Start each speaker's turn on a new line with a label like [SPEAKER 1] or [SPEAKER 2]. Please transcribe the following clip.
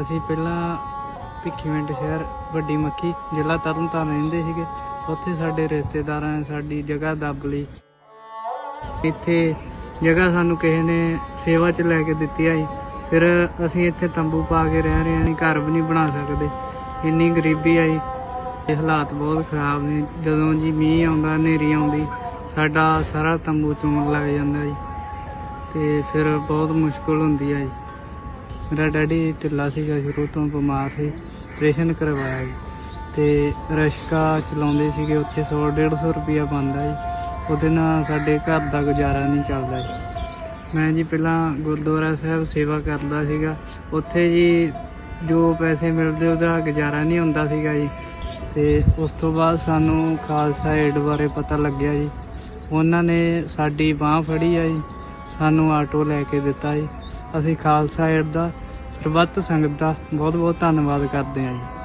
[SPEAKER 1] ਅਸੀਂ ਪਹਿਲਾਂ ਭਿੱਖੀਵਿੰਡ ਸ਼ਹਿਰ, ਵੱਡੀ ਮੱਖੀ, ਜ਼ਿਲ੍ਹਾ ਤਰਨਤਾਰਨ ਰਹਿੰਦੇ ਸੀਗੇ। ਉੱਥੇ ਸਾਡੇ ਰਿਸ਼ਤੇਦਾਰਾਂ ਨੇ ਸਾਡੀ ਜਗ੍ਹਾ ਦੱਬ ਲਈ। ਇੱਥੇ ਜਗ੍ਹਾ ਸਾਨੂੰ ਕਿਸੇ ਨੇ ਸੇਵਾ 'ਚ ਲੈ ਕੇ ਦਿੱਤੀ ਆ ਜੀ ਫਿਰ ਅਸੀਂ ਇੱਥੇ ਤੰਬੂ ਪਾ ਕੇ ਰਹਿ ਰਹੇ ਹਾਂ ਘਰ ਵੀ ਨਹੀਂ ਬਣਾ ਸਕਦੇ। ਇੰਨੀ ਗਰੀਬੀ ਆ ਜੀ ਇਹ ਹਾਲਾਤ ਬਹੁਤ ਖਰਾਬ ਨੇ। ਜਦੋਂ ਜੀ ਮੀਂਹ ਆਉਂਦਾ, ਹਨੇਰੀ ਆਉਂਦੀ, ਸਾਡਾ ਸਾਰਾ ਤੰਬੂ ਚੋਣ ਲੱਗ ਜਾਂਦਾ ਜੀ। ਤੇ ਫਿਰ ਬਹੁਤ ਮੁਸ਼ਕਲ ਹੁੰਦੀ ਆ ਜੀ ਮੇਰਾ ਡੈਡੀ ਢਿੱਲਾ ਸੀਗਾ, ਸ਼ੁਰੂ ਤੋਂ ਬਿਮਾਰ ਸੀ ਆਪਰੇਸ਼ਨ ਕਰਵਾਇਆ ਜੀ। ਤੇ ਰਸ਼ਕਾ ਚਲਾਉਂਦੇ ਸੀਗੇ ਉੱਥੇ 100 150 ਰੁਪਿਆ ਬਣਦਾ ਜੀ। ਉਹਦੇ ਨਾਲ ਸਾਡੇ ਘਰ ਦਾ ਗੁਜ਼ਾਰਾ ਨਹੀਂ ਚੱਲਦਾ ਜੀ। ਮੈਂ ਜੀ ਪਹਿਲਾਂ ਗੁਰਦੁਆਰਾ ਸਾਹਿਬ ਸੇਵਾ ਕਰਦਾ ਸੀਗਾ। ਉੱਥੇ ਜੀ ਜੋ ਪੈਸੇ ਮਿਲਦੇ ਉਹਦਾ ਗੁਜ਼ਾਰਾ ਨਹੀਂ ਹੁੰਦਾ ਸੀਗਾ ਜੀ। ਤੇ ਉਸ ਤੋਂ ਬਾਅਦ ਸਾਨੂੰ ਖਾਲਸਾ ਏਡ ਬਾਰੇ ਪਤਾ ਲੱਗਿਆ ਜੀ। ਉਹਨਾਂ ਨੇ ਸਾਡੀ ਬਾਹ ਫੜੀ ਆ ਜੀ। ਸਾਨੂੰ ਆਟੋ ਲੈ ਕੇ ਦਿੱਤਾ ਜੀ। ਅਸੀਂ ਖਾਲਸਾ ਏਡ ਦਾ ਸਰਬੱਤ ਸੰਗਤ ਦਾ ਬਹੁਤ ਬਹੁਤ ਧੰਨਵਾਦ ਕਰਦੇ ਹਾਂ ਜੀ।